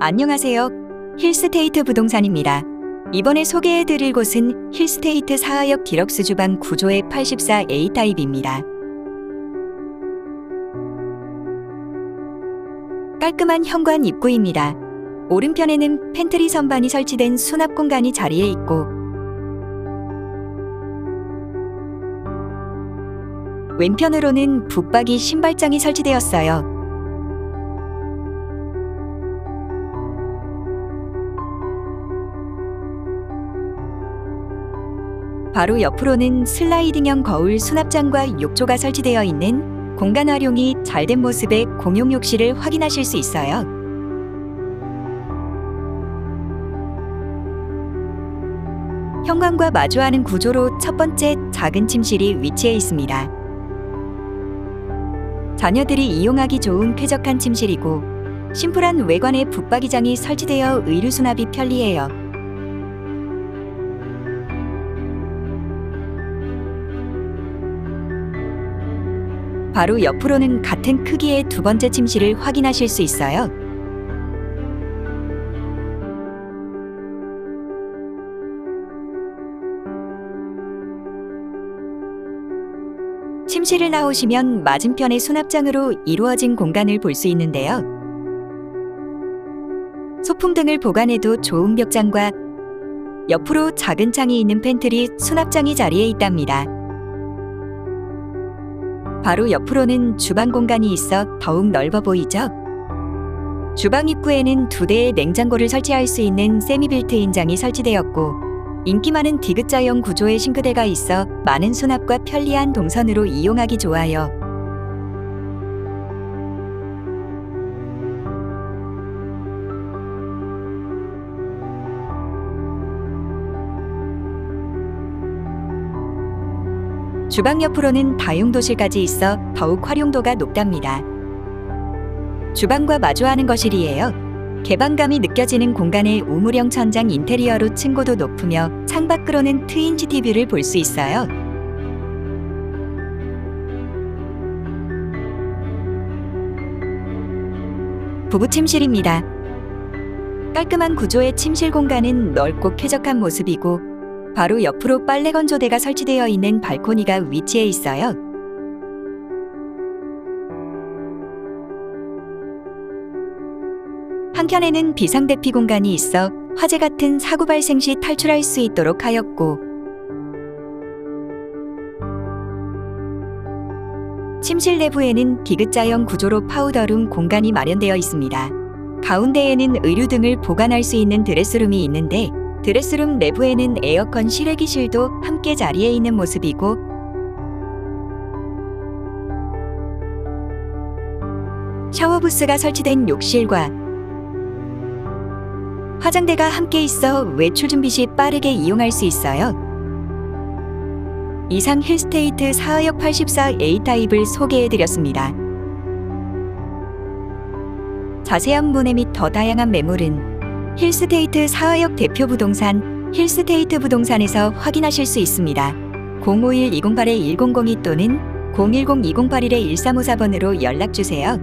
안녕하세요. 힐스테이트 부동산입니다. 이번에 소개해드릴 곳은 힐스테이트 사하역 디럭스 주방 구조의 84A 타입입니다. 깔끔한 현관 입구입니다. 오른편에는 팬트리 선반이 설치된 수납 공간이 자리해 있고 왼편으로는 붙박이 신발장이 설치되었어요. 바로 옆으로는 슬라이딩형 거울 수납장과 욕조가 설치되어 있는 공간 활용이 잘 된 모습의 공용 욕실을 확인하실 수 있어요. 현관과 마주하는 구조로 첫 번째 작은 침실이 위치해 있습니다. 자녀들이 이용하기 좋은 쾌적한 침실이고 심플한 외관의 붙박이장이 설치되어 의류 수납이 편리해요. 바로 옆으로는 같은 크기의 두 번째 침실을 확인하실 수 있어요. 침실을 나오시면 맞은편의 수납장으로 이루어진 공간을 볼 수 있는데요. 소품 등을 보관해도 좋은 벽장과 옆으로 작은 창이 있는 팬트리 수납장이 자리해 있답니다. 바로 옆으로는 주방 공간이 있어 더욱 넓어 보이죠? 주방 입구에는 두 대의 냉장고를 설치할 수 있는 세미빌트인 장이 설치되었고 인기 많은 디귿자형 구조의 싱크대가 있어 많은 수납과 편리한 동선으로 이용하기 좋아요. 주방 옆으로는 다용도실까지 있어 더욱 활용도가 높답니다. 주방과 마주하는 거실이에요. 개방감이 느껴지는 공간의 우물형 천장 인테리어로 층고도 높으며 창밖으로는 트윈지 TV를 볼 수 있어요. 부부 침실입니다. 깔끔한 구조의 침실 공간은 넓고 쾌적한 모습이고 바로 옆으로 빨래 건조대가 설치되어 있는 발코니가 위치해 있어요. 한켠에는 비상대피 공간이 있어 화재 같은 사고 발생 시 탈출할 수 있도록 하였고 침실 내부에는 디귿자형 구조로 파우더룸 공간이 마련되어 있습니다. 가운데에는 의류 등을 보관할 수 있는 드레스룸이 있는데 드레스룸 내부에는 에어컨 실외기실도 함께 자리해 있는 모습이고 샤워부스가 설치된 욕실과 화장대가 함께 있어 외출 준비 시 빠르게 이용할 수 있어요. 이상 힐스테이트 4역 84A 타입을 소개해 드렸습니다. 자세한 문의 및 더 다양한 매물은 힐스테이트 4역 대표 부동산 힐스테이트 부동산에서 확인하실 수 있습니다. 051-208-1002 또는 010-208-1354번으로 연락 주세요.